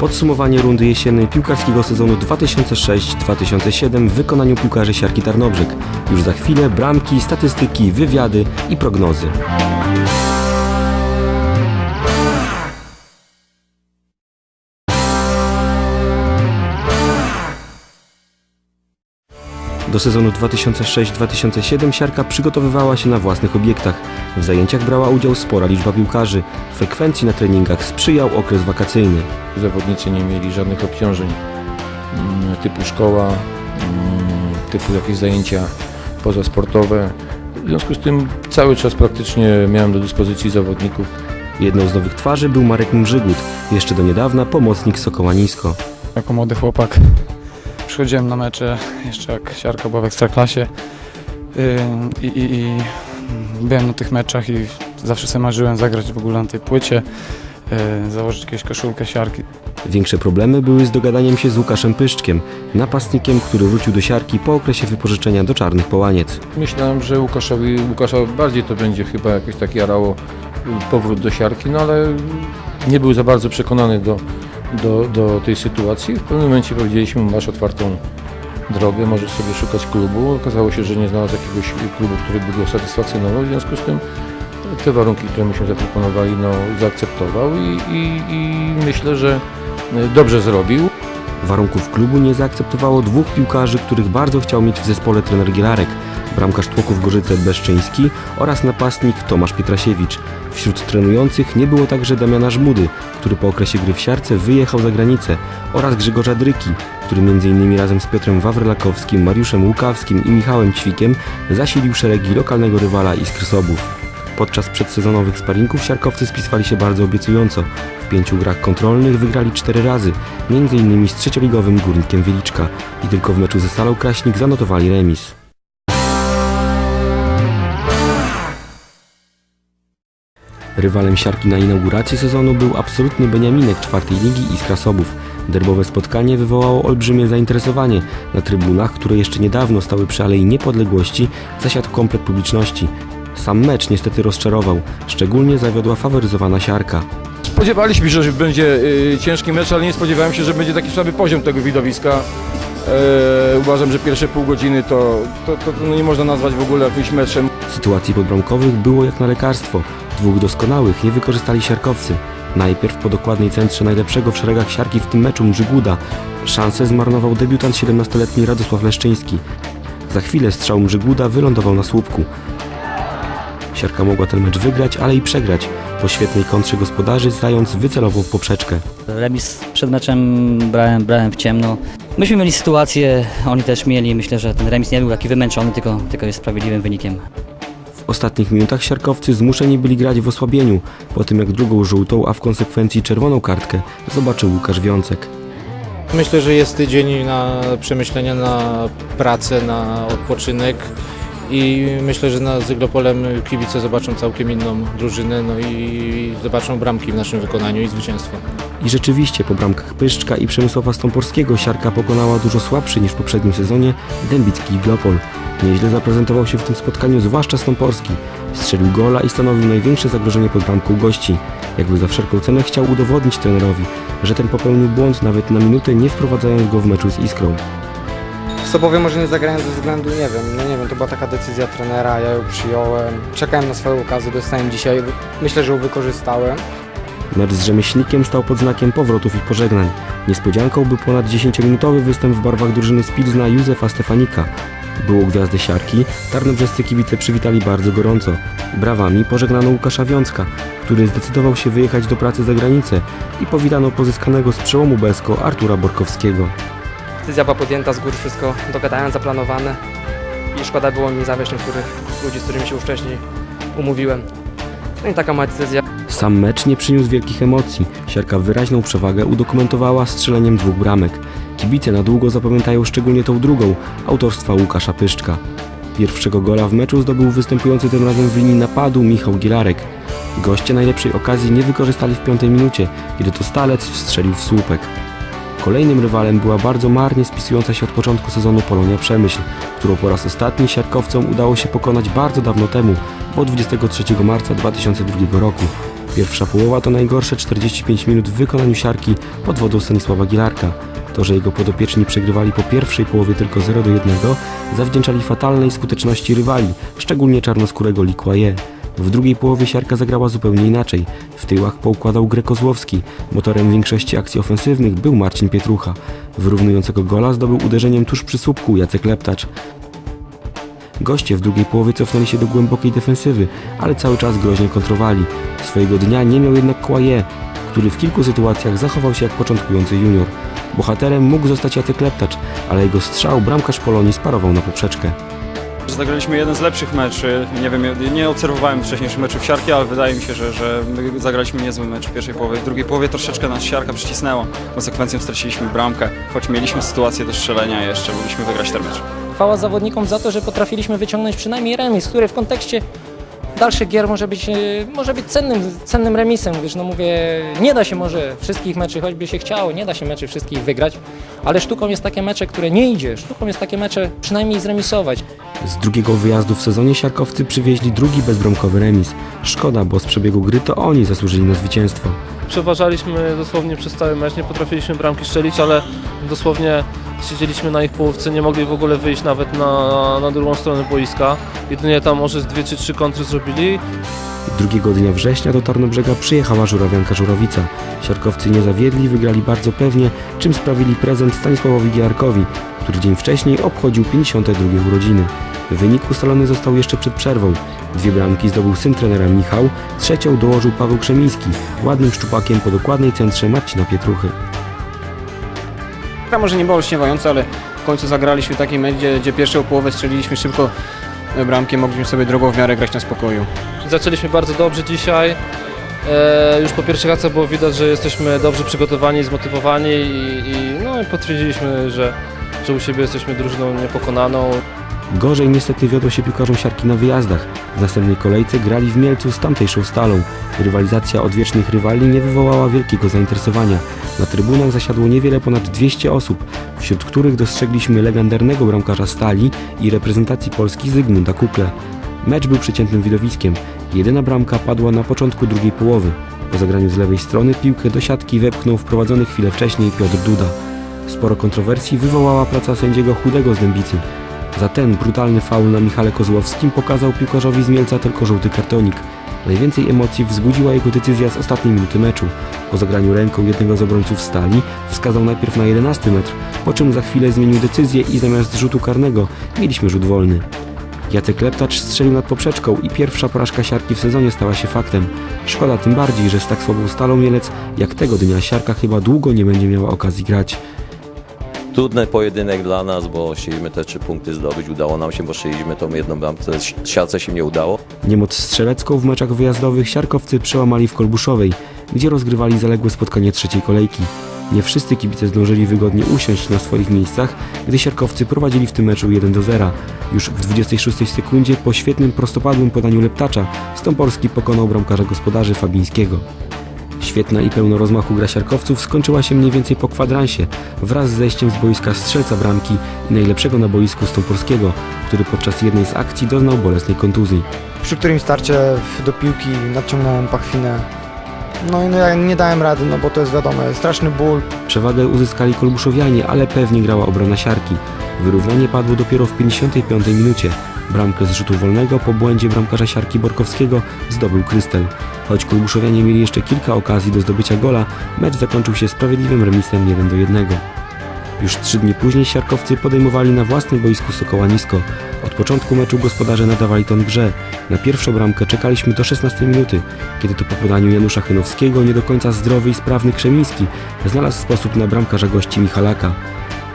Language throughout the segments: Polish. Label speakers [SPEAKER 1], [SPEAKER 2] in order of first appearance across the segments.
[SPEAKER 1] Podsumowanie rundy jesiennej piłkarskiego sezonu 2006-2007 w wykonaniu piłkarzy Siarki Tarnobrzeg. Już za chwilę bramki, statystyki, wywiady i prognozy. Do sezonu 2006-2007 Siarka przygotowywała się na własnych obiektach. W zajęciach brała udział spora liczba piłkarzy. Frekwencji na treningach sprzyjał okres wakacyjny.
[SPEAKER 2] Zawodnicy nie mieli żadnych obciążeń mm, typu szkoła, mm, typu jakieś zajęcia pozasportowe. W związku z tym cały czas praktycznie miałem do dyspozycji zawodników.
[SPEAKER 1] Jedną z nowych twarzy był Marek Mrzygłód, jeszcze do niedawna pomocnik Sokoła Nisko.
[SPEAKER 3] Jako młody chłopak przychodziłem na mecze jeszcze jak siarka była w ekstraklasie Ym, i, i, i byłem na tych meczach i zawsze sobie marzyłem zagrać w ogóle na tej płycie, y, założyć jakąś koszulkę siarki.
[SPEAKER 1] Większe problemy były z dogadaniem się z Łukaszem Pyszczkiem, napastnikiem, który wrócił do siarki po okresie wypożyczenia do Czarnych Połaniec.
[SPEAKER 2] Myślałem, że Łukaszowi, Łukasza bardziej to będzie chyba jakoś tak jarało powrót do siarki, no ale nie był za bardzo przekonany do, do, do tej sytuacji. W pewnym momencie powiedzieliśmy masz otwartą drogę, możesz sobie szukać klubu. Okazało się, że nie znalazł jakiegoś klubu, który by go satysfakcjonował, w związku z tym te warunki, które myśmy zaproponowali, no, zaakceptował i, i, i myślę, że y, dobrze zrobił.
[SPEAKER 1] Warunków klubu nie zaakceptowało dwóch piłkarzy, których bardzo chciał mieć w zespole trener Gilarek. Bramkarz Tłoków Gorzyce Beszczyński oraz napastnik Tomasz Pietrasiewicz. Wśród trenujących nie było także Damiana Żmudy, który po okresie gry w siarce wyjechał za granicę oraz Grzegorza Dryki, który m.in. razem z Piotrem Wawrylakowskim, Mariuszem Łukawskim i Michałem Ćwikiem zasilił szeregi lokalnego rywala Iskry Sobów. Podczas przedsezonowych sparingów siarkowcy spisywali się bardzo obiecująco. W pięciu grach kontrolnych wygrali cztery razy, m.in. z trzecioligowym Górnikiem Wieliczka i tylko w meczu ze Salą Kraśnik zanotowali remis. Rywalem siarki na inauguracji sezonu był absolutny Beniaminek czwartej ligi Iskra Sobów. Derbowe spotkanie wywołało olbrzymie zainteresowanie. Na trybunach, które jeszcze niedawno stały przy Alei Niepodległości, zasiadł komplet publiczności. Sam mecz niestety rozczarował, szczególnie zawiodła faworyzowana siarka.
[SPEAKER 2] Spodziewaliśmy się, że będzie y, ciężki mecz, ale nie spodziewałem się, że będzie taki słaby poziom tego widowiska. E, uważam, że pierwsze pół godziny to, to, to, to nie można nazwać w ogóle jakimś meczem.
[SPEAKER 1] Sytuacji podbramkowych było jak na lekarstwo. Dwóch doskonałych nie wykorzystali siarkowcy. Najpierw po dokładnej centrze najlepszego w szeregach siarki w tym meczu Mrzyguda. Szansę zmarnował debiutant 17-letni Radosław Leszczyński. Za chwilę strzał Mrzyguda wylądował na słupku. Siarka mogła ten mecz wygrać, ale i przegrać. Po świetnej kontrze gospodarzy Zając wycelował poprzeczkę.
[SPEAKER 4] Remis przed meczem brałem, brałem w ciemno. Myśmy mieli sytuację, oni też mieli. Myślę, że ten remis nie był taki wymęczony, tylko, tylko jest sprawiedliwym wynikiem.
[SPEAKER 1] W ostatnich minutach siarkowcy zmuszeni byli grać w osłabieniu, po tym jak drugą żółtą, a w konsekwencji czerwoną kartkę zobaczył Łukasz Wiącek.
[SPEAKER 5] Myślę, że jest tydzień na przemyślenia, na pracę, na odpoczynek i myślę, że na Zyglopolem kibice zobaczą całkiem inną drużynę no i zobaczą bramki w naszym wykonaniu i zwycięstwo.
[SPEAKER 1] I rzeczywiście po bramkach Pyszczka i Przemysława Stąporskiego siarka pokonała dużo słabszy niż w poprzednim sezonie Dębicki Iglopol. Nieźle zaprezentował się w tym spotkaniu zwłaszcza Stąporski. Strzelił gola i stanowił największe zagrożenie pod bramką gości. Jakby za wszelką cenę chciał udowodnić trenerowi, że ten popełnił błąd nawet na minutę nie wprowadzając go w meczu z Iskrą.
[SPEAKER 6] W Sobowie może nie zagrałem ze względu, nie wiem, no nie wiem, to była taka decyzja trenera, ja ją przyjąłem. Czekałem na swoją okazję, dostałem dzisiaj, myślę, że ją wykorzystałem.
[SPEAKER 1] Mecz z Rzemieślnikiem stał pod znakiem powrotów i pożegnań. Niespodzianką był ponad 10-minutowy występ w barwach drużyny z Józefa Stefanika. Było gwiazdy siarki, tarnobrzescy kibice przywitali bardzo gorąco. Brawami pożegnano Łukasza Wiązka, który zdecydował się wyjechać do pracy za granicę i powitano pozyskanego z przełomu Besko Artura Borkowskiego.
[SPEAKER 6] Decyzja była podjęta z góry, wszystko dogadałem, zaplanowane i szkoda było mi zawieść niektórych ludzi, z którymi się już wcześniej umówiłem. No i taka ma decyzja.
[SPEAKER 1] Sam mecz nie przyniósł wielkich emocji. Siarka wyraźną przewagę udokumentowała strzeleniem dwóch bramek. Kibice na długo zapamiętają szczególnie tą drugą, autorstwa Łukasza Pyszczka. Pierwszego gola w meczu zdobył występujący tym razem w linii napadu Michał Gilarek. Goście najlepszej okazji nie wykorzystali w piątej minucie, kiedy to Stalec strzelił w słupek. Kolejnym rywalem była bardzo marnie spisująca się od początku sezonu Polonia Przemyśl, którą po raz ostatni siarkowcom udało się pokonać bardzo dawno temu, bo 23 marca 2002 roku. Pierwsza połowa to najgorsze 45 minut w wykonaniu siarki pod wodą Stanisława Gilarka. To, że jego podopieczni przegrywali po pierwszej połowie tylko 0 do 1, zawdzięczali fatalnej skuteczności rywali, szczególnie czarnoskórego Likwaje. W drugiej połowie siarka zagrała zupełnie inaczej. W tyłach poukładał Grek Kozłowski. Motorem większości akcji ofensywnych był Marcin Pietrucha. Wyrównującego gola zdobył uderzeniem tuż przy słupku Jacek Leptacz. Goście w drugiej połowie cofnęli się do głębokiej defensywy, ale cały czas groźnie kontrowali. Swojego dnia nie miał jednak Kłaje, który w kilku sytuacjach zachował się jak początkujący junior. Bohaterem mógł zostać Jacek Leptacz, ale jego strzał bramkarz Polonii sparował na poprzeczkę.
[SPEAKER 7] Zagraliśmy jeden z lepszych meczy. Nie wiem, nie obserwowałem wcześniejszych meczów siarki, ale wydaje mi się, że, że my zagraliśmy niezły mecz w pierwszej połowie. W drugiej połowie troszeczkę nas siarka przycisnęła. Konsekwencją straciliśmy bramkę, choć mieliśmy sytuację do strzelenia jeszcze, mogliśmy wygrać ten mecz.
[SPEAKER 8] Chwała zawodnikom za to, że potrafiliśmy wyciągnąć przynajmniej remis, który w kontekście dalszych gier może być, e, może być cennym, cennym remisem, gdyż no mówię, nie da się może wszystkich meczy, choćby się chciało, nie da się meczy wszystkich wygrać, ale sztuką jest takie mecze, które nie idzie, sztuką jest takie mecze przynajmniej zremisować.
[SPEAKER 1] Z drugiego wyjazdu w sezonie siarkowcy przywieźli drugi bezbramkowy remis. Szkoda, bo z przebiegu gry to oni zasłużyli na zwycięstwo.
[SPEAKER 9] Przeważaliśmy dosłownie przez cały mecz, nie potrafiliśmy bramki strzelić, ale dosłownie siedzieliśmy na ich połówce, nie mogli w ogóle wyjść nawet na, na drugą stronę boiska. Jedynie tam może z dwie czy trzy kontry zrobili.
[SPEAKER 1] Drugiego dnia września do Tarnobrzega przyjechała żurawianka Żurawica. Siarkowcy nie zawiedli, wygrali bardzo pewnie, czym sprawili prezent Stanisławowi Giarkowi, który dzień wcześniej obchodził 52 urodziny. Wynik ustalony został jeszcze przed przerwą. Dwie bramki zdobył syn trenera Michał, trzecią dołożył Paweł Krzemiński, ładnym szczupakiem po dokładnej centrze Marcina Pietruchy.
[SPEAKER 10] Gra może nie była olśniewająca, ale w końcu zagraliśmy taki mecz, gdzie, gdzie pierwszą połowę strzeliliśmy szybko bramki, mogliśmy sobie drogą w miarę grać na spokoju.
[SPEAKER 9] Zaczęliśmy bardzo dobrze dzisiaj. E, już po pierwszych akcjach było widać, że jesteśmy dobrze przygotowani, zmotywowani i, i, no, i potwierdziliśmy, że, że u siebie jesteśmy drużyną niepokonaną.
[SPEAKER 1] Gorzej niestety wiodło się piłkarzom siarki na wyjazdach. W następnej kolejce grali w Mielcu z tamtejszą stalą. Rywalizacja odwiecznych rywali nie wywołała wielkiego zainteresowania. Na trybunach zasiadło niewiele ponad 200 osób, wśród których dostrzegliśmy legendarnego bramkarza stali i reprezentacji Polski Zygmunta Kukle. Mecz był przeciętnym widowiskiem. Jedyna bramka padła na początku drugiej połowy. Po zagraniu z lewej strony piłkę do siatki wepchnął wprowadzony chwilę wcześniej Piotr Duda. Sporo kontrowersji wywołała praca sędziego Chudego z Dębicy. Za ten brutalny faul na Michale Kozłowskim pokazał piłkarzowi z Mielca tylko żółty kartonik. Najwięcej emocji wzbudziła jego decyzja z ostatniej minuty meczu. Po zagraniu ręką jednego z obrońców stali wskazał najpierw na 11 metr, po czym za chwilę zmienił decyzję i zamiast rzutu karnego mieliśmy rzut wolny. Jacek Leptacz strzelił nad poprzeczką i pierwsza porażka siarki w sezonie stała się faktem. Szkoda tym bardziej, że z tak słabą stalą Mielec jak tego dnia siarka chyba długo nie będzie miała okazji grać.
[SPEAKER 11] Trudny pojedynek dla nas, bo chcieliśmy te trzy punkty zdobyć. Udało nam się, bo strzeliśmy tą jedną bramkę. Siarce się nie udało.
[SPEAKER 1] Niemoc strzelecką w meczach wyjazdowych siarkowcy przełamali w Kolbuszowej, gdzie rozgrywali zaległe spotkanie trzeciej kolejki. Nie wszyscy kibice zdążyli wygodnie usiąść na swoich miejscach, gdy siarkowcy prowadzili w tym meczu 1 do 0. Już w 26 sekundzie po świetnym prostopadłym podaniu Leptacza Stąporski pokonał bramkarza gospodarzy Fabińskiego. Świetna i pełno rozmachu gra siarkowców skończyła się mniej więcej po kwadransie, wraz z zejściem z boiska strzelca bramki i najlepszego na boisku Stąporskiego, który podczas jednej z akcji doznał bolesnej kontuzji.
[SPEAKER 12] Przy którym starcie do piłki nadciągnąłem pachwinę. No i no ja nie dałem rady, no bo to jest wiadomo, straszny ból.
[SPEAKER 1] Przewagę uzyskali kolbuszowianie, ale pewnie grała obrona siarki. Wyrównanie padło dopiero w 55 minucie. Bramkę z rzutu wolnego po błędzie bramkarza siarki Borkowskiego zdobył Krystel. Choć kolbuszowianie mieli jeszcze kilka okazji do zdobycia gola, mecz zakończył się sprawiedliwym remisem 1 do 1. Już trzy dni później siarkowcy podejmowali na własnym boisku Sokoła nisko. Od początku meczu gospodarze nadawali ton grze. Na pierwszą bramkę czekaliśmy do 16 minuty, kiedy to po podaniu Janusza Chynowskiego nie do końca zdrowy i sprawny Krzemiński znalazł sposób na bramkarza gości Michalaka.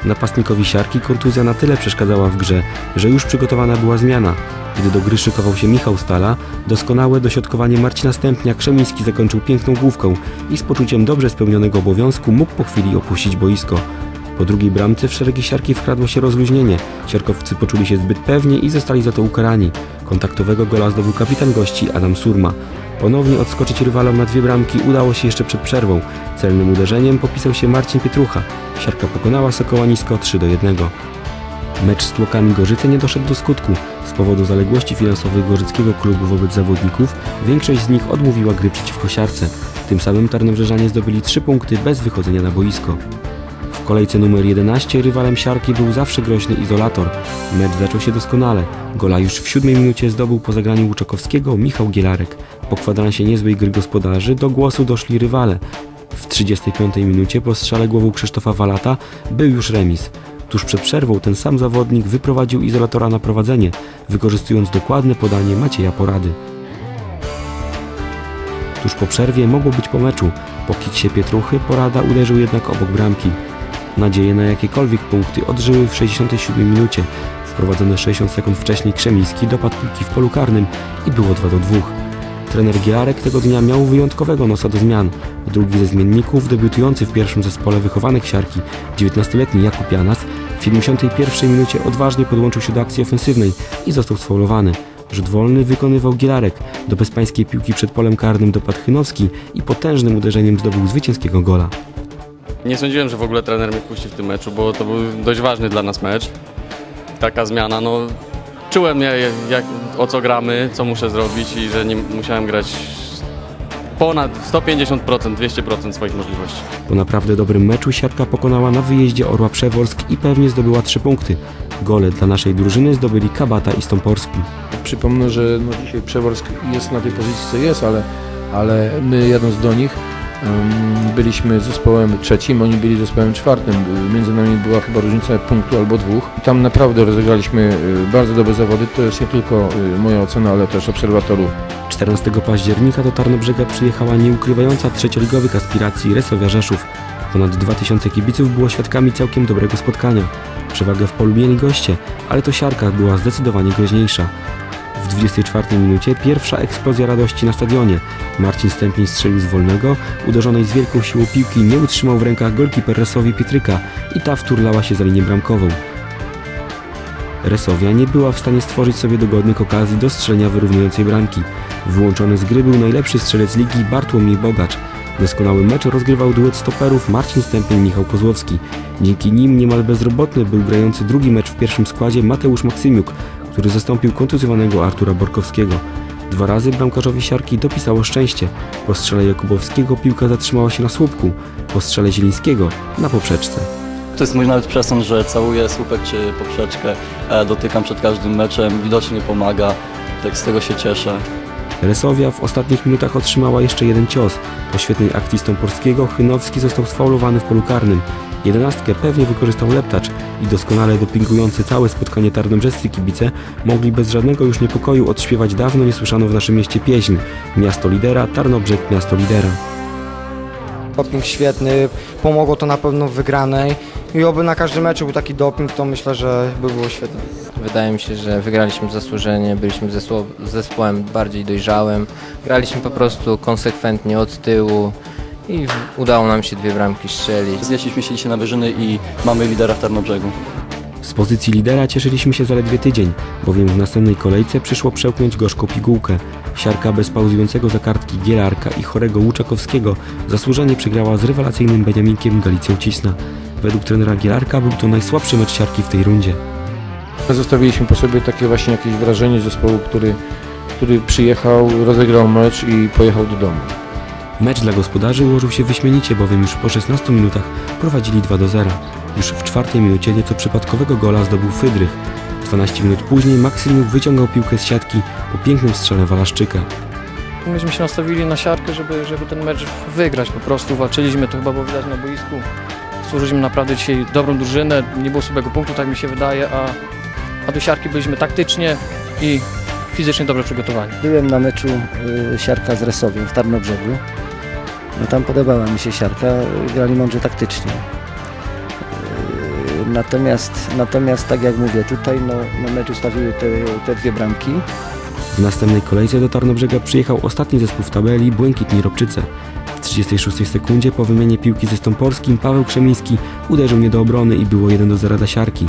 [SPEAKER 1] Napastnikowi siarki kontuzja na tyle przeszkadzała w grze, że już przygotowana była zmiana. Gdy do gry szykował się Michał Stala, doskonałe dośrodkowanie Marcina Stępnia Krzemiński zakończył piękną główką i z poczuciem dobrze spełnionego obowiązku mógł po chwili opuścić boisko. Po drugiej bramce w szeregi siarki wkradło się rozluźnienie. Siarkowcy poczuli się zbyt pewnie i zostali za to ukarani. Kontaktowego gola zdobył kapitan gości Adam Surma. Ponownie odskoczyć rywalom na dwie bramki udało się jeszcze przed przerwą. Celnym uderzeniem popisał się Marcin Pietrucha. Siarka pokonała Sokoła nisko 3 do 1. Mecz z Tłokami Gorzyce nie doszedł do skutku. Z powodu zaległości finansowych Gorzyckiego klubu wobec zawodników, większość z nich odmówiła gry przeciwko siarce. Tym samym Tarnobrzeżanie zdobyli 3 punkty bez wychodzenia na boisko. W kolejce numer 11 rywalem siarki był zawsze groźny izolator. Mecz zaczął się doskonale. Gola już w siódmej minucie zdobył po zagraniu Łuczakowskiego Michał Gielarek. Po kwadransie niezłej gry gospodarzy do głosu doszli rywale. W 35 minucie po strzale głową Krzysztofa Walata był już remis. Tuż przed przerwą ten sam zawodnik wyprowadził izolatora na prowadzenie, wykorzystując dokładne podanie Macieja Porady. Tuż po przerwie mogło być po meczu. Po kiksie Pietruchy Porada uderzył jednak obok bramki. Nadzieje na jakiekolwiek punkty odżyły w 67 minucie. Wprowadzony 60 sekund wcześniej Krzemiński dopadł piłki w polu karnym i było 2 do 2. Trener Gielarek tego dnia miał wyjątkowego nosa do zmian. Drugi ze zmienników, debiutujący w pierwszym zespole wychowanych siarki, 19-letni Jakub Janas, w 71 minucie odważnie podłączył się do akcji ofensywnej i został sfaulowany. Rzut wolny wykonywał Gielarek. Do bezpańskiej piłki przed polem karnym dopadł Chynowski i potężnym uderzeniem zdobył zwycięskiego gola.
[SPEAKER 13] Nie sądziłem, że w ogóle trener mnie wpuści w tym meczu, bo to był dość ważny dla nas mecz. Taka zmiana, no czułem ja, jak, o co gramy, co muszę zrobić i że nie musiałem grać ponad 150%, 200% swoich możliwości.
[SPEAKER 1] Po naprawdę dobrym meczu siatka pokonała na wyjeździe Orła Przeworsk i pewnie zdobyła 3 punkty. Gole dla naszej drużyny zdobyli Kabata i Stąporski.
[SPEAKER 2] Przypomnę, że no dzisiaj Przeworsk jest na tej pozycji, co jest, ale, ale my jadąc do nich byliśmy zespołem trzecim, oni byli zespołem czwartym. Między nami była chyba różnica punktu albo dwóch. Tam naprawdę rozegraliśmy y, bardzo dobre zawody. To jest nie tylko y, moja ocena, ale też obserwatorów.
[SPEAKER 1] 14 października do Tarnobrzega przyjechała nieukrywająca trzecioligowych aspiracji Resowia Rzeszów. Ponad 2000 kibiców było świadkami całkiem dobrego spotkania. Przewagę w polu mieli goście, ale to siarka była zdecydowanie groźniejsza. W 24 minucie pierwsza eksplozja radości na stadionie. Marcin Stępień strzelił z wolnego, uderzonej z wielką siłą piłki nie utrzymał w rękach golkiper Resowi Pietryka i ta wturlała się za linię bramkową. Resowia nie była w stanie stworzyć sobie dogodnych okazji do strzelenia wyrównującej bramki. Wyłączony z gry był najlepszy strzelec ligi Bartłomiej Bogacz. Doskonały mecz rozgrywał duet stoperów Marcin Stępień Michał Kozłowski. Dzięki nim niemal bezrobotny był grający drugi mecz w pierwszym składzie Mateusz Maksymiuk, który zastąpił kontuzjowanego Artura Borkowskiego. Dwa razy bramkarzowi siarki dopisało szczęście. Po strzale Jakubowskiego piłka zatrzymała się na słupku, po strzale Zielińskiego na poprzeczce.
[SPEAKER 14] To jest mój nawet przesąd, że całuję słupek czy poprzeczkę, e, dotykam przed każdym meczem, widocznie pomaga, tak z tego się cieszę.
[SPEAKER 1] Resowia w ostatnich minutach otrzymała jeszcze jeden cios. Po świetnej akcji Stąporskiego Chynowski został sfaulowany w polu karnym. Jedenastkę pewnie wykorzystał Leptacz i doskonale dopingujący całe spotkanie tarnobrzescy kibice mogli bez żadnego już niepokoju odśpiewać dawno niesłyszaną w naszym mieście pieśń Miasto lidera, Tarnobrzeg, miasto lidera.
[SPEAKER 12] Doping świetny, pomogło to na pewno w wygranej i oby na każdym meczu był taki doping, to myślę, że by było świetne.
[SPEAKER 15] Wydaje mi się, że wygraliśmy zasłużenie, byliśmy zespo- zespołem bardziej dojrzałym, graliśmy po prostu konsekwentnie od tyłu i udało nam się dwie bramki strzelić.
[SPEAKER 14] Znieśliśmy się dzisiaj na wyżyny i mamy lidera w Tarnobrzegu.
[SPEAKER 1] Z pozycji lidera cieszyliśmy się zaledwie tydzień, bowiem w następnej kolejce przyszło przełknąć gorzką pigułkę. Siarka bez pauzującego za kartki Gielarka i chorego Łuczakowskiego zasłużenie przegrała z rewelacyjnym Beniaminkiem Galicją Cisna. Według trenera Gielarka był to najsłabszy mecz siarki w tej rundzie.
[SPEAKER 2] Zostawiliśmy po sobie takie właśnie jakieś wrażenie zespołu, który, który przyjechał, rozegrał mecz i pojechał do domu.
[SPEAKER 1] Mecz dla gospodarzy ułożył się wyśmienicie, bowiem już po 16 minutach prowadzili 2 do 0. Już w czwartej minucie nieco przypadkowego gola zdobył Fydrych. 12 minut później Maksymiuk wyciągał piłkę z siatki po pięknym strzale Walaszczyka.
[SPEAKER 16] Myśmy się nastawili na siarkę, żeby, żeby ten mecz wygrać po prostu. Walczyliśmy, to chyba było widać na boisku. Stworzyliśmy naprawdę dzisiaj dobrą drużynę, nie było słabego punktu, tak mi się wydaje, a, a do siarki byliśmy taktycznie i fizycznie dobrze przygotowani.
[SPEAKER 17] Byłem na meczu y, siarka z Resowiem w Tarnobrzegu. No tam podobała mi się siarka, grali mądrze taktycznie. Y, Natomiast, natomiast tak jak mówię, tutaj no, no mecz ustawiły te, te dwie bramki.
[SPEAKER 1] W następnej kolejce do Tarnobrzega przyjechał ostatni zespół w tabeli Błękitni Robczyce. W 36 sekundzie po wymianie piłki ze Stąporskim Paweł Krzemiński uderzył nie do obrony i było 1 do 0 dla siarki.